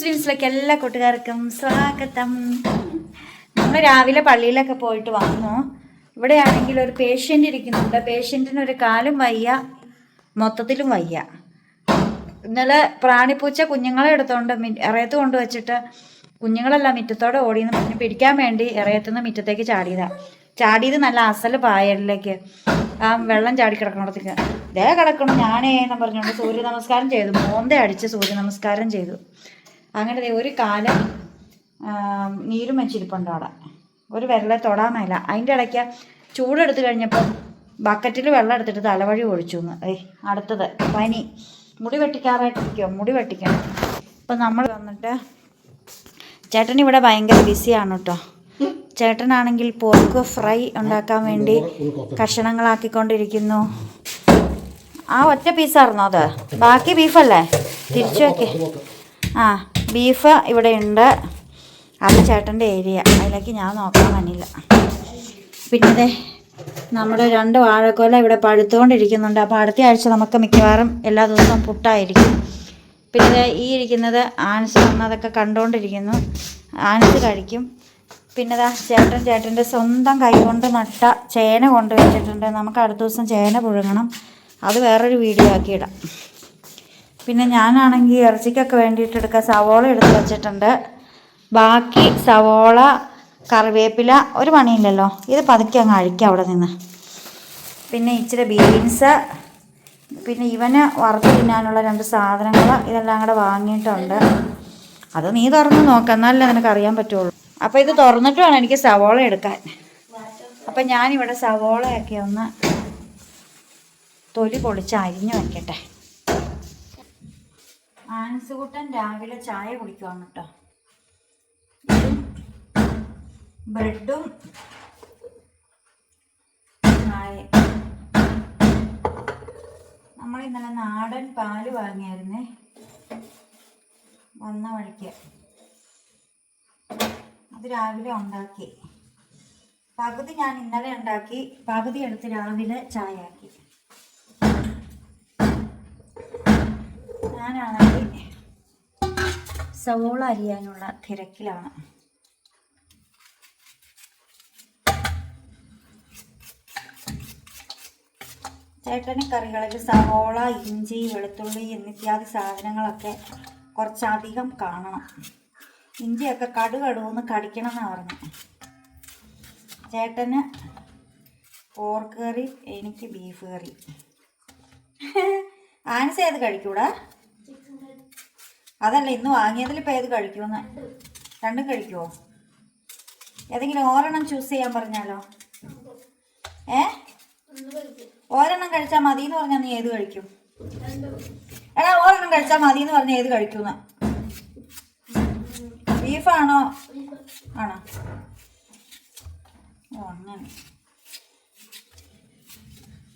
ഡ്രീംസിലേക്ക് എല്ലാ കൂട്ടുകാർക്കും സ്വാഗതം. നമ്മൾ രാവിലെ പള്ളിയിലൊക്കെ പോയിട്ട് വന്നു. ഇവിടെയാണെങ്കിൽ ഒരു പേഷ്യന്റ് ഇരിക്കുന്നുണ്ട്. പേഷ്യന്റിന് ഒരു കാലും വയ്യ മൊത്തത്തിലും വയ്യ. ഇന്നലെ പ്രാണിപ്പൂച്ച കുഞ്ഞുങ്ങളെ എടുത്തുകൊണ്ട് ഇറയത്ത് കൊണ്ടുവച്ചിട്ട് കുഞ്ഞുങ്ങളെല്ലാം മിറ്റത്തോടെ ഓടിയെന്ന് പറഞ്ഞ് പിടിക്കാൻ വേണ്ടി ഇറയത്തുനിന്ന് മിറ്റത്തേക്ക് ചാടിയതാണ് ചാടിയത് നല്ല അസൽ പായലിലേക്ക്. ആ വെള്ളം ചാടി കിടക്കണത്തേക്ക് ദേ കിടക്കണം ഞാനേ എന്ന് പറഞ്ഞുകൊണ്ട് സൂര്യ നമസ്കാരം ചെയ്തു. മോന്തെ അടിച്ച് സൂര്യ നമസ്കാരം ചെയ്തു. അങ്ങനെ ഒരു കാലം നീരും വെച്ചിരിപ്പുണ്ട് അവിടെ ഒരു വിരലെ തൊടാൻ മേല. അതിന്റെ ഇടയ്ക്ക് ചൂടെടുത്ത് കഴിഞ്ഞപ്പം ബക്കറ്റിൽ വെള്ളം എടുത്തിട്ട് തലവഴി ഒഴിച്ചു എന്ന് ഏയ് അടുത്തത്. പനി. മുടി വെട്ടിക്കാറായിട്ടിരിക്കുമോ മുടി വെട്ടിക്കണം അപ്പം നമ്മൾ വന്നിട്ട് ചേട്ടൻ ഇവിടെ ഭയങ്കര ബിസിയാണ് കേട്ടോ. ചേട്ടനാണെങ്കിൽ പോർക്ക് ഫ്രൈ ഉണ്ടാക്കാൻ വേണ്ടി കഷണങ്ങളാക്കിക്കൊണ്ടിരിക്കുന്നു. ആ ഒറ്റ പീസായിരുന്നോ അത്? ബാക്കി ബീഫല്ലേ തിരിച്ചു വെക്കേ. ആ ബീഫ് ഇവിടെ ഉണ്ട് അത് ചേട്ടന്റെ ഏരിയ. അതിലേക്ക് ഞാൻ നോക്കാൻ വന്നില്ല. പിന്നെ നമ്മുടെ രണ്ട് വാഴക്കോല ഇവിടെ പഴുത്തുകൊണ്ടിരിക്കുന്നുണ്ട്. അപ്പോൾ അടുത്ത ആഴ്ച നമുക്ക് മിക്കവാറും എല്ലാ ദിവസവും പുട്ടായിരിക്കും. പിന്നെ ഈ ഇരിക്കുന്നത് ആൻസ് വന്നതൊക്കെ കണ്ടുകൊണ്ടിരിക്കുന്നു. ആൻസ് കഴിക്കും. പിന്നെ ദാ ചേട്ടൻ ചേട്ടന്റെ സ്വന്തം കൈകൊണ്ട് നട്ട ചേന കൊണ്ടുവച്ചിട്ടുണ്ട് നമുക്ക് അടുത്ത ദിവസം ചേന പുഴുങ്ങണം. അത് വേറൊരു വീഡിയോ ആക്കിയിടാം പിന്നെ ഞാനാണെങ്കിൽ ഇറച്ചിക്കൊക്കെ വേണ്ടിയിട്ട് എടുക്കാൻ സവോള എടുത്ത് വെച്ചിട്ടുണ്ട്. ബാക്കി സവോള കറിവേപ്പില ഒരു പണിയില്ലല്ലോ. ഇത് പതുക്കെ അങ്ങ് അഴിക്കുക അവിടെ നിന്ന്. പിന്നെ ഇച്ചിരി ബീൻസ്. പിന്നെ ഇവന് വറുത്ത് തിന്നാനുള്ള രണ്ട് സാധനങ്ങൾ ഇതെല്ലാം കൂടെ വാങ്ങിയിട്ടുണ്ട്. അത് നീ തുറന്ന് നോക്കാം എന്നാലല്ലേ നിനക്ക് അറിയാൻ പറ്റുള്ളൂ. അപ്പോൾ ഇത് തുറന്നിട്ട് വേണം എനിക്ക് സവോള എടുക്കാൻ. അപ്പം ഞാനിവിടെ സവോളയൊക്കെ ഒന്ന് തൊലി പൊളിച്ച് അരിഞ്ഞു വെക്കട്ടെ. ആൻസുകുട്ടൻ രാവിലെ ചായ കുടിക്കുവാണ് കേട്ടോ ബ്രെഡും ചായ നമ്മൾ ഇന്നലെ നാടൻ പാൽ വാങ്ങിയായിരുന്നേ. വന്ന വഴിക്ക്. അത് രാവിലെ ഉണ്ടാക്കി. പകുതി ഞാൻ ഇന്നലെ ഉണ്ടാക്കി പകുതി എടുത്ത് രാവിലെ ചായ ആക്കി. ഞാനാണെങ്കിൽ സവോള അരിയാനുള്ള തിരക്കിലാണ്. ചേട്ടന് കറികളിൽ സവോള ഇഞ്ചി വെളുത്തുള്ളി എന്നിത്യാദി സാധനങ്ങളൊക്കെ കുറച്ചധികം കാണണം. ഇഞ്ചിയൊക്കെ കടുകടുവെന്ന് കടിക്കണം എന്നാണ് പറഞ്ഞു. ചേട്ടന് പോർക്ക് കറി എനിക്ക് ബീഫ് കറി. ആൻസ് ഏത് കഴിക്കൂടാ? അതല്ല ഇന്ന് വാങ്ങിയതിൽ ഇപ്പം ഏത് കഴിക്കുമെന്ന്? രണ്ടും കഴിക്കുമോ ഏതെങ്കിലും ഒരെണ്ണം ചൂസ് ചെയ്യാൻ പറഞ്ഞാലോ? ഏ? ഒരെണ്ണം കഴിച്ചാൽ മതി എന്ന് പറഞ്ഞാൽ നീ ഏത് കഴിക്കും? എടാ ഒരെണ്ണം കഴിച്ചാൽ മതി എന്ന് പറഞ്ഞാൽ ഏത് കഴിക്കുന്ന ബീഫാണോ? ആണോ? അങ്ങനെ.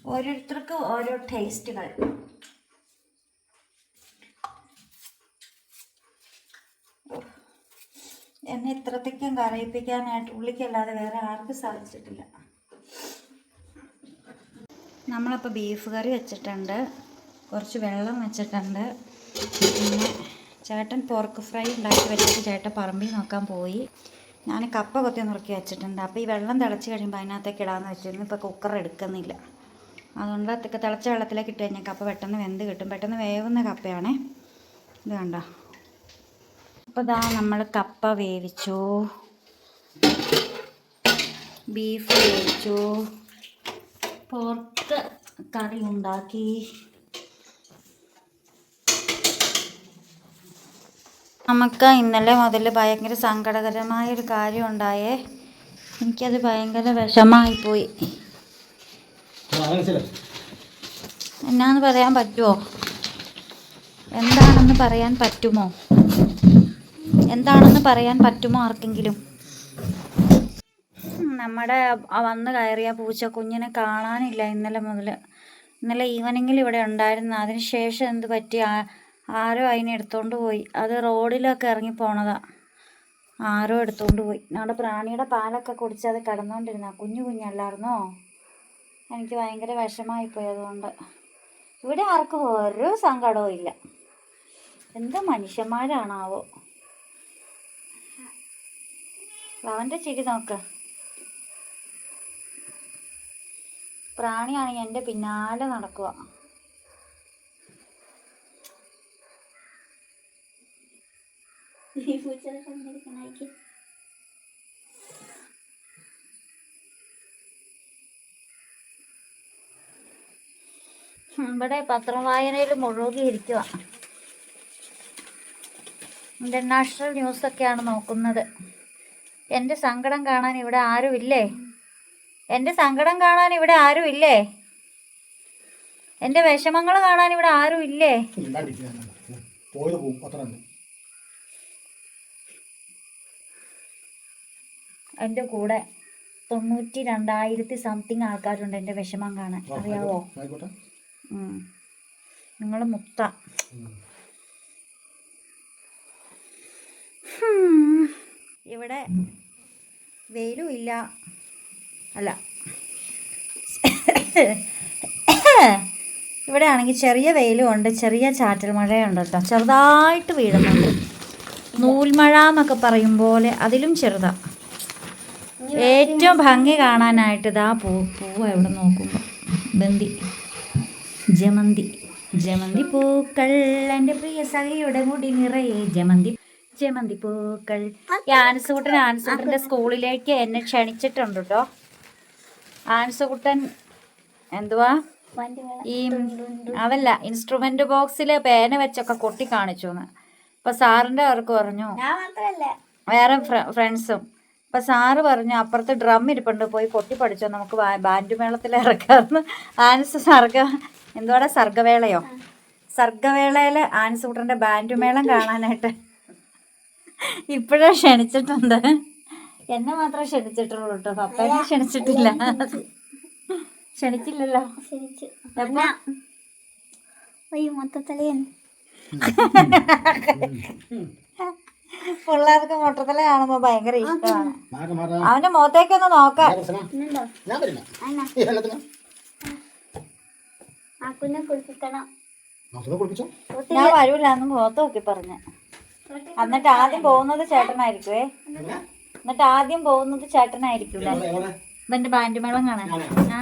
ഓരോരുത്തർക്ക് ഓരോ ടേസ്റ്റുകൾ എന്നെ ഇത്രത്തേക്കും കരയിപ്പിക്കാനായിട്ട് ഉള്ളിക്കല്ലാതെ വേറെ ആർക്കും സാധിച്ചിട്ടില്ല. നമ്മളിപ്പോൾ ബീഫ് കറി വെച്ചിട്ടുണ്ട്. കുറച്ച് വെള്ളം വെച്ചിട്ടുണ്ട്. പിന്നെ ചേട്ടൻ പോർക്ക് ഫ്രൈ ഉണ്ടാക്കി വെച്ചിട്ട് ചേട്ടൻ പറമ്പിൽ നോക്കാൻ പോയി. ഞാൻ കപ്പ കൊത്തി നുറുക്കി വെച്ചിട്ടുണ്ട്. അപ്പോൾ ഈ വെള്ളം തിളച്ച് കഴിയുമ്പോൾ അതിനകത്തേക്ക് ഇടാമെന്ന് വെച്ചിരുന്നു. ഇപ്പോൾ കുക്കർ എടുക്കുന്നില്ല. അതുകൊണ്ട് തിളച്ച വെള്ളത്തിലേക്ക് ഇട്ട് കഴിഞ്ഞാൽ കപ്പ പെട്ടെന്ന് വെന്ത് കിട്ടും. പെട്ടെന്ന് വേവുന്ന കപ്പയാണേ. ഇത് കണ്ടോ? അപ്പോൾ ഇതാ നമ്മൾ കപ്പ വേവിച്ചു. ബീഫ് വേവിച്ചു. പോർക്ക് കറി ഉണ്ടാക്കി. നമുക്ക് ഇന്നലെ മുതൽ ഭയങ്കര സങ്കടകരമായൊരു കാര്യം ഉണ്ടായേ. എനിക്കത് ഭയങ്കര വിഷമായിപ്പോയി എന്നാന്ന് പറയാൻ പറ്റുമോ എന്താണെന്ന് പറയാൻ പറ്റുമോ? എന്താണെന്ന് പറയാൻ പറ്റുമോ ആർക്കെങ്കിലും? നമ്മുടെ വന്ന് കയറിയ പൂച്ച കുഞ്ഞിനെ കാണാനില്ല ഇന്നലെ മുതൽ ഇന്നലെ ഈവനിങ്ങിൽ ഇവിടെ ഉണ്ടായിരുന്നു. അതിന് ശേഷം എന്ത് പറ്റി? ആരോ അതിനെ എടുത്തോണ്ട് പോയി. അത് റോഡിലൊക്കെ ഇറങ്ങി പോണതാ. ആരോ എടുത്തോണ്ട് പോയി. നമ്മുടെ പ്രാണിയുടെ പാലൊക്കെ കുടിച്ച് അത് കിടന്നുകൊണ്ടിരുന്ന കുഞ്ഞു കുഞ്ഞല്ലായിരുന്നോ? എനിക്ക് ഭയങ്കര വിഷമായിപ്പോയി അതുകൊണ്ട്. ഇവിടെ ആർക്കും ഒരു സങ്കടവും ഇല്ല. എന്ത് മനുഷ്യന്മാരാണാവോ? അവന്റെ ചിരി നോക്ക്. പ്രാണിയാണെങ്കിൽ എന്റെ പിന്നാലെ നടക്കുക. ഈ ഇവിടെ പത്രം വായനയിൽ മുഴുകിയിരിക്കുക ഇന്റർനാഷണൽ ന്യൂസൊക്കെയാണ് നോക്കുന്നത്. എന്റെ സങ്കടം കാണാൻ ഇവിടെ ആരുമില്ലേ? എന്റെ സങ്കടം കാണാൻ ഇവിടെ ആരുമില്ലേ? എന്റെ വിഷമങ്ങൾ കാണാൻ ഇവിടെ ആരുമില്ലേ? എന്റെ കൂടെ തൊണ്ണൂറ്റി രണ്ടായിരത്തി സംതിങ് ആൾക്കാരുണ്ട് എന്റെ വിഷമം കാണാൻ. അറിയാവോ? നിങ്ങൾ മുത്ത. ഹും. ഇവിടെ വെയിലും ഇല്ല. അല്ല. ഇവിടെ ആണെങ്കിൽ ചെറിയ വെയിലും ഉണ്ട് ചെറിയ ചാറ്റൽ മഴയുണ്ട് കേട്ടോ. ചെറുതായിട്ട് വീഴുന്നുണ്ട്. നൂൽമഴ എന്നൊക്കെ പറയും പോലെ അതിലും ചെറുതാ. ഏറ്റവും ഭംഗി കാണാനായിട്ട് ഇതാ പൂ പൂവ് എവിടെ നോക്കുമ്പോൾ ബന്തി. ജമന്തി. ജമന്തി പൂക്കൾ. എന്റെ പ്രിയ സഖിയുടെ മുടി നിറയെ ജമന്തി ജമന്തി പൂക്കൾ ഈ ആൻസുകുട്ടൻ ആൻസുകുട്ടന്റെ സ്കൂളിലേക്ക് എന്നെ ക്ഷണിച്ചിട്ടുണ്ട് കേട്ടോ ആൻസുകുട്ടൻ എന്തുവാ ഈ അതല്ല ഇൻസ്ട്രുമെന്റ് ബോക്സിൽ പേന വെച്ചൊക്കെ കൊട്ടി കാണിച്ചു എന്ന് അപ്പൊ സാറിന്റെ അവർക്ക് പറഞ്ഞു. വേറെ ഫ്രണ്ട്സും. അപ്പൊ സാറ് പറഞ്ഞു അപ്പുറത്ത് ഡ്രം ഇരിപ്പുണ്ട് പോയി കൊട്ടി പഠിച്ചോ നമുക്ക് ബാൻഡ് മേളത്തിൽ ഇറക്കാമെന്ന് ആൻസ് സർഗ എന്തുവാടാ സർഗവേളയോ? സർഗവേളയിൽ ആനസ് കൂട്ടന്റെ ബാൻഡ് മേളം കാണാനായിട്ട് ഇപ്പോഴേ ക്ഷണിച്ചിട്ടുണ്ട്. എന്നെ മാത്രമേ ക്ഷണിച്ചിട്ടുള്ളൂ കേട്ടോ പപ്പേനെ ക്ഷണിച്ചിട്ടില്ല. ക്ഷണിച്ചില്ലല്ലോ. പിള്ളേർക്ക് മൊട്ടത്തല കാണുമ്പോ ഭയങ്കര ഇഷ്ടമാണ് അവന്റെ മുഖത്തേക്കൊന്ന് നോക്കാം. ഞാൻ വരൂല എന്ന് മുഖത്ത് നോക്കി പറഞ്ഞു. എന്നിട്ട് ആദ്യം പോകുന്നത് ചേട്ടനായിരിക്കുവേ. എന്നിട്ട് ആദ്യം പോകുന്നത് ചേട്ടനായിരിക്കും എന്റെ ഇവന്റെ ബാൻഡ് മേളം കാണാൻ. ആ.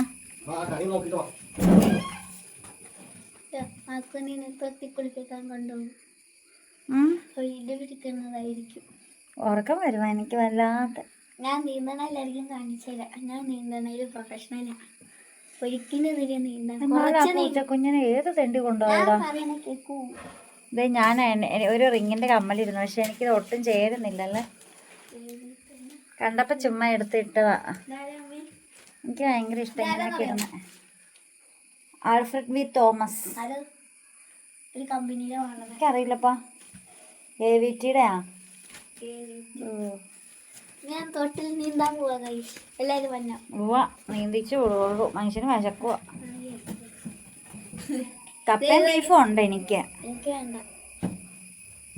ഉറക്കം വരുവാ എനിക്ക് വല്ലാത്ത. ഞാൻ നീന്തണല്ലായിരിക്കും കാണിച്ചില്ല ഞാൻ നീന്തണയിൽ പ്രൊഫഷണലാ ഒരിക്കലും ഇതിൽ നീന്തണം എന്നാലും ആ കുറച്ച് നീ- പൂച്ചക്കുഞ്ഞിനെ ഏത് തെണ്ടി കൊണ്ടുപോകാം ഇത് ഞാൻ ഒരു റിങ്ങിന്റെ കമ്മലിരുന്നു പക്ഷെ എനിക്കിത് ഒട്ടും ചേരുന്നില്ലല്ലേ? കണ്ടപ്പോ ചുമ്മാ എടുത്ത് ഇട്ടതാ. എനിക്ക് ഭയങ്കര ഇഷ്ടം ഇങ്ങനെയൊക്കെ ആൽഫ്രഡ് വി തോമസ്. എനിക്കറിയില്ലപ്പാ. എ വി ടിയുടെ ആ ഞാൻ തൊട്ടിൽ നീന്താൻ പോവാ എല്ലാരും വന്ന. നീന്തിച്ചു വിടുള്ളൂ മനുഷ്യന് വിശക്കുവാ. കപ്പയും ബീഫും ഉണ്ട് എനിക്ക്. എനിക്ക് വേണ്ട.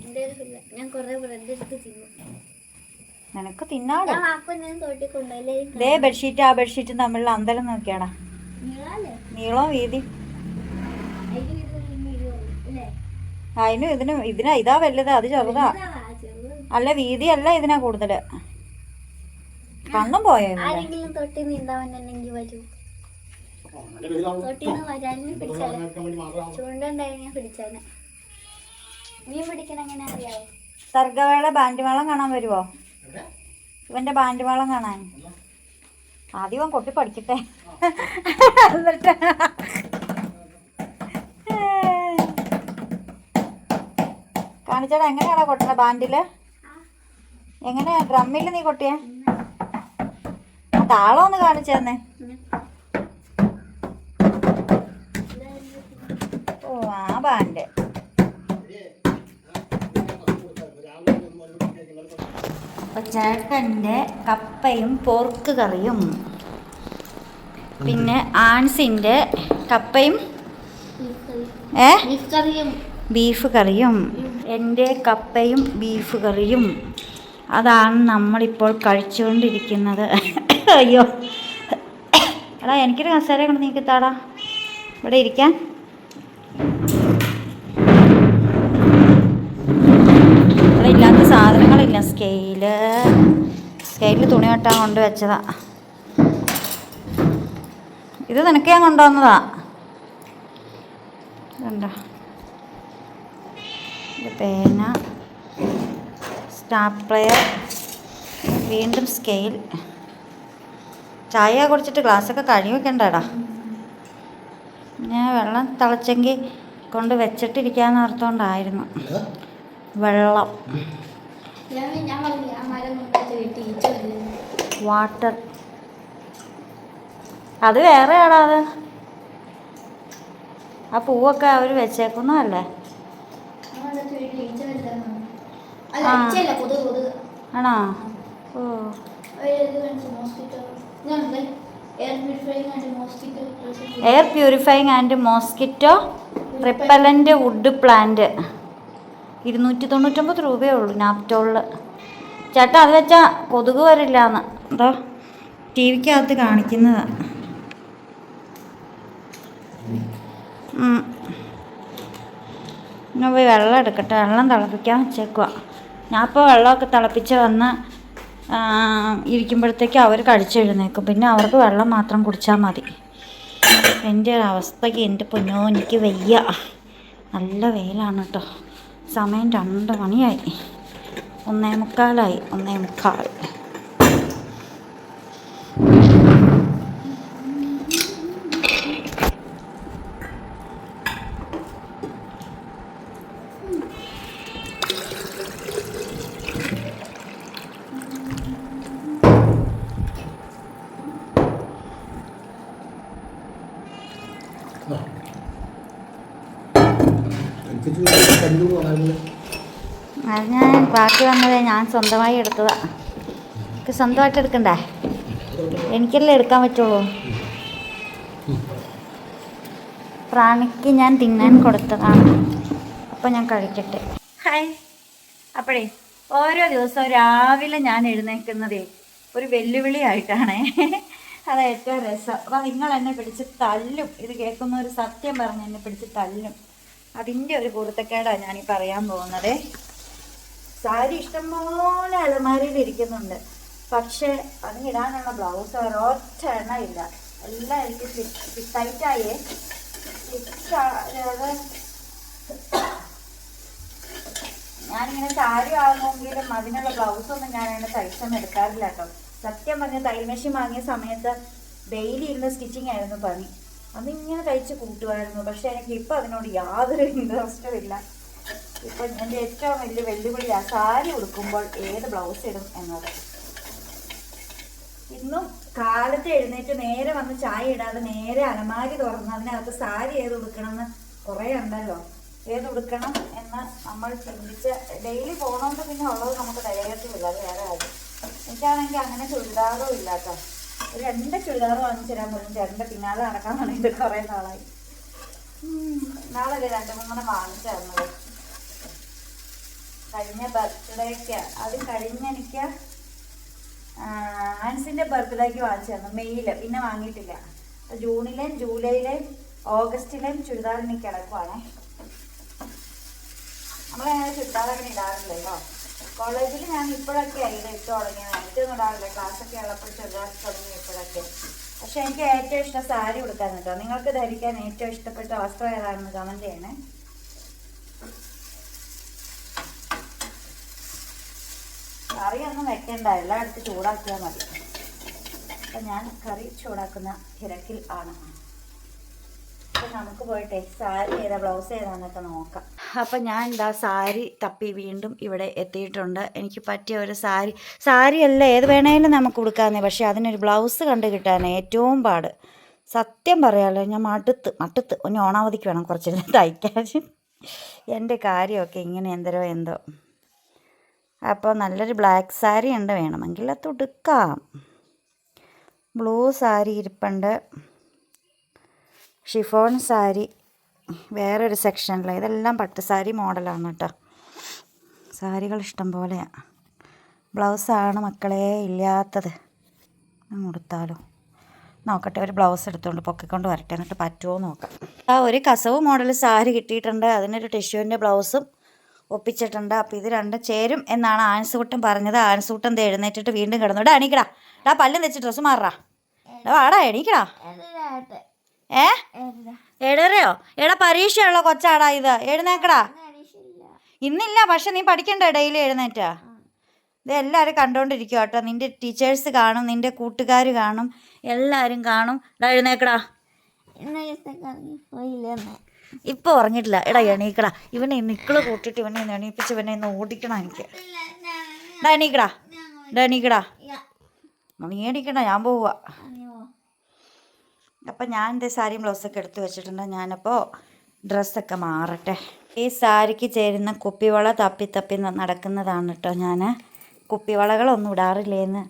എന്റെ ഞാൻ കുറേ ബ്രെഡ് എടുത്ത് തിന്നു. നിനക്ക് തിന്നാടോ ഞാൻ ഞാൻ തൊട്ടി കൊണ്ടുപോയി. ഇതേ ബെഡ്ഷീറ്റ് ആ ബെഡ്ഷീറ്റ് തമ്മിലുള്ള അന്തരം നോക്കിയാടാ. നീളല്ലേ? നീളവും വീതി? അതിന് ഇതിനും ഇതിനാ ഇതാ വലുത് അത് ചെറുതാ. അല്ല വീതി അല്ല വീതിയല്ല ഇതിനാ കൂടുതൽ. കണ്ണും പോയോ തൊട്ടി മീൻ പിടിക്കണ എങ്ങനെ അറിയാവോ? സർഗവേള ബാൻഡിമേളം കാണാൻ വരുവോ? ഇവന്റെ ബാൻഡിമേളം കാണാൻ. ആദ്യം അവൻ കൊട്ടി പഠിക്കട്ടെ എന്നിട്ട് കാണിച്ചടാ എങ്ങനെയാണോ കൊട്ടണ ബാൻഡിൽ? എങ്ങനെയാ ഡ്രമ്മിൽ നീ കൊട്ടിയേ? താളം ഒന്ന് കാണിച്ചു ഓ ആ ബാൻഡ്. അപ്പൊ ചേട്ടന്റെ കപ്പയും പോർക്ക് കറിയും. പിന്നെ ആൻസിന്റെ കപ്പയും ഏ? ബീഫ് കറിയും. എന്റെ കപ്പയും ബീഫ് കറിയും. അതാണ് നമ്മളിപ്പോൾ കഴിച്ചുകൊണ്ടിരിക്കുന്നത്. അയ്യോ. എടാ എനിക്കൊരു കസേര കൊണ്ട് നീക്കിത്താടാ. ഇവിടെ ഇരിക്കാൻ. Scale scale. സ്കെയിലിൽ തുണി വെട്ടാൻ കൊണ്ട് വെച്ചതാ. ഇത് നിനക്ക് ഞാൻ കൊണ്ടുവന്നതാ. കണ്ടോ പേന. സ്റ്റാപ്ലെയർ വീണ്ടും സ്കെയിൽ. ചായ കുടിച്ചിട്ട് ഗ്ലാസ്സൊക്കെ കഴുകി വെക്കണ്ടടാ. ഞാൻ വെള്ളം തിളച്ചെങ്കിൽ കൊണ്ട് വെച്ചിട്ടിരിക്കാന്ന് ഓർത്തോണ്ടായിരുന്നു. വെള്ളം. വാട്ടർ അത് വേറെ ആടാ അത് ആ പൂവൊക്കെ അവർ വെച്ചേക്കുന്നതല്ലേ? ആണോ? ഓ. Air purifying and mosquito repellent wood plant ഇരുന്നൂറ്റി തൊണ്ണൂറ്റൊമ്പത് രൂപയേ ഉള്ളൂ നാപ്റ്റോളിൽ ചേട്ടാ അത് വെച്ചാൽ കൊതുക് വരില്ല എന്ന് എന്തോ? ടി വിക്കകത്ത് കാണിക്കുന്നത്. ഞാൻ പോയി വെള്ളം എടുക്കട്ടെ. വെള്ളം തിളപ്പിക്കാൻ വെച്ചേക്കുക ഞാൻ ഇപ്പോൾ വെള്ളമൊക്കെ തിളപ്പിച്ച് വന്ന് ഇരിക്കുമ്പോഴത്തേക്ക് അവർ കഴിച്ചെഴുന്നേക്കും പിന്നെ അവർക്ക് വെള്ളം മാത്രം കുടിച്ചാൽ മതി. എന്റെ അവസ്ഥയ്ക്ക് എന്റെ പൊന്നോ എനിക്ക് വയ്യ. നല്ല വെയിലാണ് കേട്ടോ. സമയം രണ്ട് മണിയായി. ഒന്നേ മുക്കാലായി. ഒന്നേ മുക്കാൽ. അത് ഞാൻ ബാക്കി വന്നതേ ഞാൻ സ്വന്തമായി എടുത്തതാ. എനിക്ക് സ്വന്തമായിട്ട് എടുക്കണ്ടേ? എനിക്കല്ലേ എടുക്കാൻ പറ്റുള്ളൂ? പ്രാണിക്ക് ഞാൻ തിന്നാൻ കൊടുത്തതാണ്. അപ്പോൾ ഞാൻ കഴിക്കട്ടെ. ഹായ്. അപ്പോഴേ ഓരോ ദിവസവും രാവിലെ ഞാൻ എഴുന്നേൽക്കുന്നതേ ഒരു വെല്ലുവിളിയായിട്ടാണേ. അത് ഏറ്റവും രസം. അപ്പം നിങ്ങൾ എന്നെ പിടിച്ച് തല്ലും. ഇത് കേൾക്കുന്ന ഒരു സത്യം പറഞ്ഞ് എന്നെ പിടിച്ച് തല്ലും. അതിന്റെ ഒരു ഞാൻ ഞാനീ പറയാൻ പോകുന്നത്. സാരി ഇഷ്ടംപോലെ അലമാരിയിൽ ഇരിക്കുന്നുണ്ട്. പക്ഷേ അതിനിടാനുള്ള ബ്ലൗസ് ഒരൊറ്റ എണ്ണ ഇല്ല. എല്ലാം എനിക്ക് ടൈറ്റായേ. ഞാനിങ്ങനെ സാരി ആകുമെങ്കിലും അതിനുള്ള ബ്ലൗസ് ഒന്നും ഞാൻ അങ്ങനെ തയ്ച്ചൊന്നും എടുക്കാറില്ല കേട്ടോ. സത്യം പറഞ്ഞ മെഷീൻ വാങ്ങിയ സമയത്ത് ഡെയിലി ഇരുന്ന് സ്റ്റിച്ചിങ് ആയിരുന്നു പണി. അന്ന് ഇങ്ങനെ തയ്ച്ച് കൂട്ടുമായിരുന്നു. പക്ഷെ എനിക്ക് ഇപ്പം അതിനോട് യാതൊരു ഇൻട്രസ്റ്റും ഇല്ല. ഇപ്പം എന്റെ ഏറ്റവും വലിയ വെല്ലുവിളിയാണ് സാരി ഉടുക്കുമ്പോൾ ഏത് ബ്ലൗസ് ഇടും എന്നത്. ഇന്നും കാലത്ത് എഴുന്നേറ്റ് നേരെ വന്ന് ചായ ഇടാതെ നേരെ അലമാരി തുറന്ന് അതിനകത്ത് സാരി ഏത് ഉടുക്കണമെന്ന് കുറേ ഉണ്ടല്ലോ. ഏത് ഉടുക്കണം എന്ന് നമ്മൾ ചിന്തിച്ച ഡെയിലി പോകണമെന്ന് പിന്നെ ഉള്ളത് നമുക്ക് തികയത്തില്ല അത് വേറെ കാര്യം. എനിക്കാണെങ്കിൽ അങ്ങനെ ചുരിദാറും ഇല്ലാത്ത രണ്ട് ചുരിദാർ വാങ്ങിച്ചു തരാൻ പോലും ചേട്ടന്റെ പിന്നാലെ നടക്കാൻ തുടങ്ങിയിട്ട് കുറേ നാളായി. നാളല്ലേ രണ്ട് മൂന്നെണ്ണം വാങ്ങിച്ചായിരുന്നു കഴിഞ്ഞ ബർത്ത്ഡേക്ക് അത് കഴിഞ്ഞ എനിക്ക് ആൻസിന്റെ ബർത്ത്ഡേക്ക് വാങ്ങിച്ചായിരുന്നു മെയ്യിൽ പിന്നെ വാങ്ങിയിട്ടില്ല. ജൂണിലെയും ജൂലൈയിലെയും ഓഗസ്റ്റിലെയും ചുരിദാർ എനിക്ക് കിടക്കുവാണേ. നമ്മളങ്ങനെ ചുരിദാർ അങ്ങനെ ഇടാറില്ലല്ലോ. കോളേജിൽ ഞാൻ ഇപ്പോഴൊക്കെ ഇത് ഇട്ട് തുടങ്ങിയത് ഏറ്റവും ഇടാറില്ല ക്ലാസ്സൊക്കെ ഉള്ളപ്പോൾ ചെറുതായിട്ട് തുടങ്ങി ഇപ്പോഴൊക്കെ. പക്ഷെ എനിക്ക് ഏറ്റവും ഇഷ്ടം സാരി ഉടുക്കാൻ കേട്ടോ നിങ്ങൾക്ക് ധരിക്കാൻ ഏറ്റവും ഇഷ്ടപ്പെട്ട വസ്ത്രം ഏതാണെന്ന് കമന്റ് ചെയ്യണേ. കറിയൊന്നും വെക്കേണ്ട. എല്ലാം എടുത്ത് ചൂടാക്കിയാൽ മതി. അപ്പം ഞാൻ കറി ചൂടാക്കുന്ന തിരക്കിൽ ആണ്. നമുക്ക് പോയിട്ട് സാരി ഏതാ ബ്ലൗസ് ഏതാന്നൊക്കെ നോക്കാം. അപ്പം ഞാൻ എന്താ സാരി തപ്പി വീണ്ടും ഇവിടെ എത്തിയിട്ടുണ്ട്. എനിക്ക് പറ്റിയ ഒരു സാരി. സാരി സാരിയല്ല ഏത് വേണേലും നമുക്ക് കൊടുക്കാന്നേ പക്ഷേ അതിനൊരു ബ്ലൗസ് കണ്ട് കിട്ടാനേ ഏറ്റവും പാട്. സത്യം പറയാമല്ലോ ഞാൻ മടുത്ത് മട്ടുത്ത് ഒന്ന് ഓണാവധിക്ക് വേണം കുറച്ച് തയ്ക്കാൻ. എന്റെ കാര്യമൊക്കെ ഇങ്ങനെ എന്തരോ എന്തോ. അപ്പോൾ നല്ലൊരു ബ്ലാക്ക് സാരി ഉണ്ട് വേണമെങ്കിൽ അത് ഉടുക്കാം. ബ്ലൂ സാരി ഇരിപ്പുണ്ട്. ഷിഫോൺ സാരി വേറൊരു സെക്ഷനിൽ ഇതെല്ലാം പട്ട് സാരി മോഡലാണ് കേട്ടോ സാരികൾ ഇഷ്ടം പോലെയാണ് ബ്ലൗസാണ് മക്കളെ ഇല്ലാത്തത്. അങ്ങ് ഉടുത്താലോ? നോക്കട്ടെ ഒരു ബ്ലൗസ് എടുത്തുകൊണ്ട് പൊക്കിക്കൊണ്ട് വരട്ടെ എന്നിട്ട് പറ്റുമോ നോക്കാം. ആ ഒരു കസവ് മോഡൽ സാരി കിട്ടിയിട്ടുണ്ട്. അതിനൊരു ടിഷ്യൂവിന്റെ ബ്ലൗസും ഒപ്പിച്ചിട്ടുണ്ട്. അപ്പോൾ ഇത് രണ്ടും ചേരും എന്നാണ് ആൻസൂട്ടം പറഞ്ഞത്. ആൻസൂട്ടം ദേ എഴുന്നേറ്റിട്ട് വീണ്ടും കിടന്നു. ഡാ എണീക്കടാ. ഡാ പല്ലും തെച്ച് ഡ്രസ്സ് മാറാ ഡാ വാടാ എണീക്കടാ. ഏ? എടറയോ? എടാ പരീക്ഷയുള്ള കൊച്ചാടാ ഇത്. എഴുന്നേക്കടാ. ഇന്നില്ല പക്ഷെ നീ പഠിക്കണ്ട ഡെയിലി എഴുന്നേറ്റാ? ഇത് എല്ലാവരും കണ്ടുകൊണ്ടിരിക്കുക കേട്ടോ. നിന്റെ ടീച്ചേഴ്സ് കാണും നിന്റെ കൂട്ടുകാർ കാണും എല്ലാവരും കാണും. എടാ എഴുന്നേക്കടാ. ഇന്ന് ഇപ്പൊ ഉറങ്ങിട്ടില്ല. എടാ എണീക്കടാ. ഇവനെ നിക്കൾ കൂട്ടിട്ട് ഇവനെ എണീപ്പിച്ച് ഇവനെ ഒന്ന് ഓടിക്കണം എനിക്ക്. ഡാ എണീക്കടാ. ഡാ എണീക്കടാ. നീ എണീക്കണ്ട ഞാൻ പോവുക അപ്പം ഞാൻ എന്റെ സാരിയും ബ്ലൗസൊക്കെ എടുത്ത് വെച്ചിട്ടുണ്ട്. ഞാനപ്പോൾ ഡ്രസ്സൊക്കെ മാറട്ടെ. ഈ സാരിക്ക് ചേരുന്ന കുപ്പിവള തപ്പി തപ്പി നടക്കുന്നതാണ് കേട്ടോ ഞാൻ കുപ്പിവളകളൊന്നും ഇടാറില്ലേന്ന്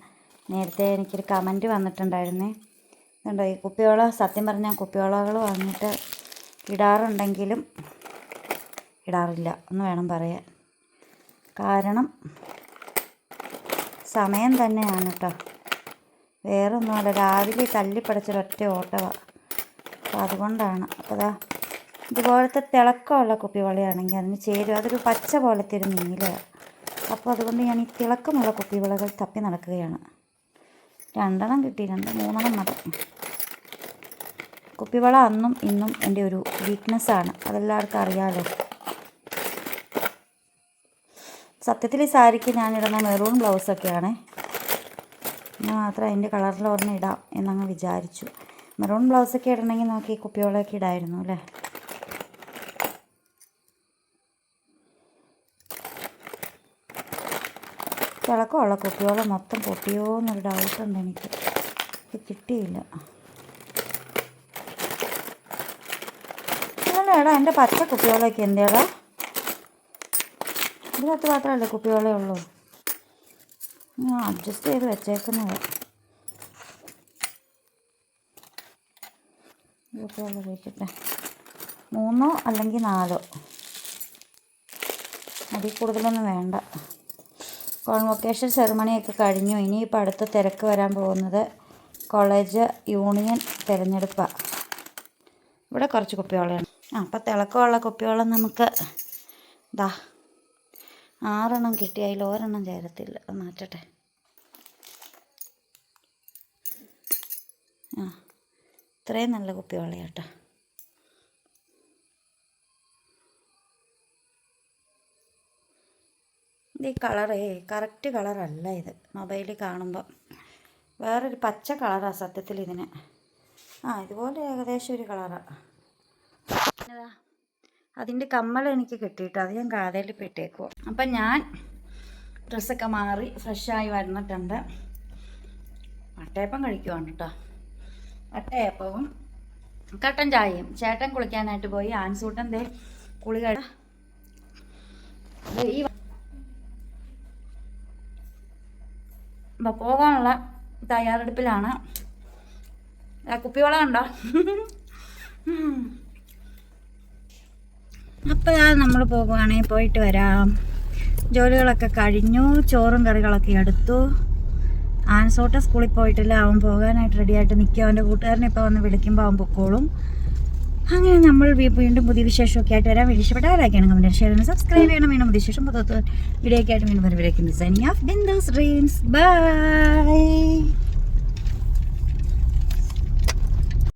നേരത്തെ എനിക്കൊരു കമന്റ് വന്നിട്ടുണ്ടായിരുന്നേ. കണ്ടോ ഈ കുപ്പിവള സത്യം പറഞ്ഞാൽ കുപ്പിവളകൾ വാങ്ങിയിട്ട് ഇടാറുണ്ടെങ്കിലും ഇടാറില്ല. എന്ന് വേണം പറയാൻ. കാരണം സമയം തന്നെയാണ് കേട്ടോ വേറൊന്നുമല്ല. രാവിലെ തല്ലിപ്പടച്ചൊരൊറ്റ ഓട്ടമാണ് അപ്പോൾ അതുകൊണ്ടാണ്. അപ്പോൾ അതാ ഇതുപോലത്തെ തിളക്കമുള്ള കുപ്പിവളയാണെങ്കിൽ അതിന് ചേരും. അതൊരു പച്ച പോലത്തെ ഒരു നീലയാണ് അപ്പോൾ അതുകൊണ്ട് ഞാൻ ഈ തിളക്കമുള്ള കുപ്പിവളകൾ തപ്പി നടക്കുകയാണ്. രണ്ടെണ്ണം കിട്ടി. രണ്ട് മൂന്നെണ്ണം മതി. കുപ്പിവള അന്നും ഇന്നും എന്റെ ഒരു വീക്ക്നെസ്സാണ് അതെല്ലാവർക്കും അറിയാമല്ലോ സത്യത്തിൽ ഈ സാരിക്ക് ഞാനിടുന്ന മെറൂൺ ബ്ലൗസൊക്കെയാണ് എന്നാൽ മാത്രം അതിന്റെ കളറിൽ ഒരെണ്ണം ഇടാം എന്നങ്ങ് വിചാരിച്ചു. മെറൂൺ ബ്ലൗസൊക്കെ ഇടണമെങ്കിൽ നമുക്ക് ഈ കുപ്പിയോളൊക്കെ ഇടായിരുന്നു അല്ലേ? തിളക്കമുള്ള കുപ്പിയോള മൊത്തം പൊട്ടിയോ എന്നൊരു ഡൗട്ടുണ്ട് എനിക്ക്. കിട്ടിയില്ല. എടാ എന്റെ പച്ച കുപ്പിയോളൊക്കെ എന്തേടാ? ഇതിനകത്ത് മാത്രമല്ലേ കുപ്പിയോളേ ഉള്ളൂ? അഡ്ജസ്റ്റ് ചെയ്ത് വെച്ചേക്കുന്നത്. കുപ്പിയോള വെച്ചിട്ട്. മൂന്നോ അല്ലെങ്കിൽ നാലോ. അതിൽ കൂടുതലൊന്നും വേണ്ട. കോൺവൊക്കേഷൻ സെറമണിയൊക്കെ കഴിഞ്ഞു. ഇനിയിപ്പോൾ അടുത്ത തിരക്ക് വരാൻ പോകുന്നത് കോളേജ് യൂണിയൻ തിരഞ്ഞെടുപ്പാണ് ഇവിടെ കുറച്ച് കുപ്പിവെള്ളമാണ് ആ അപ്പോൾ തിളക്കമുള്ള കുപ്പിവെള്ളം നമുക്ക് ദാ ആറെണ്ണം കിട്ടി അതിൽ ഒരെണ്ണം ചേരത്തില്ല. അത് മാറ്റട്ടെ. ആ ഇത്രയും നല്ല കുപ്പി കുപ്പിവെള്ളയാട്ടോ. ഇത് ഈ കളറേ കറക്റ്റ് കളറല്ല ഇത് മൊബൈലിൽ കാണുമ്പോൾ വേറൊരു പച്ച കളറാണ് സത്യത്തിൽ ഇതിന് ആ ഇതുപോലെ ഏകദേശം ഒരു കളറാണ് അതിന്റെ കമ്മൽ എനിക്ക് കിട്ടിയിട്ട് അത് ഞാൻ കാതയിൽ പെട്ടേക്കുമോ അപ്പം ഞാൻ ഡ്രസ്സൊക്കെ മാറി ഫ്രഷായി വന്നിട്ടുണ്ട്. വട്ടയപ്പം കഴിക്കുവാണ് കേട്ടോ. വട്ടയപ്പവും കട്ടൻ ചായയും. ചേട്ടൻ കുളിക്കാനായിട്ട് പോയി. ആൻസൂട്ടൻ ദേ കുളി കഴി ഈ പോകാനുള്ള തയ്യാറെടുപ്പിലാണ്. ആ കുപ്പിവെള്ളം ഉണ്ടോ അപ്പോൾ നമ്മൾ പോകുവാണെങ്കിൽ പോയിട്ട് വരാം. ജോലികളൊക്കെ കഴിഞ്ഞു ചോറും കറികളൊക്കെ എടുത്തു. ആൻസോട്ട സ്കൂളിൽ പോയിട്ടില്ല അവൻ പോകാനായിട്ട് റെഡിയായിട്ട് നിൽക്കും അവന്റെ കൂട്ടുകാരനെ ഇപ്പോൾ വന്ന് വിളിക്കുമ്പോൾ അവൻ പൊക്കോളും. അങ്ങനെ നമ്മൾ വീണ്ടും പുതിയ വിശേഷമൊക്കെ ആയിട്ട് വരാം. വീഡിയോ ഇഷ്ടപ്പെട്ടാലായിരിക്കണം കമന്റ് ഷെയർ ചെയ്യണം. സബ്സ്ക്രൈബ് ചെയ്യണം. വീണ്ടും പുതിയ വിശേഷം പുതിയ വീഡിയോ ഒക്കെ ആയിട്ട് വീണ്ടും വരവിലേക്കും designing of Bindu's dreams bye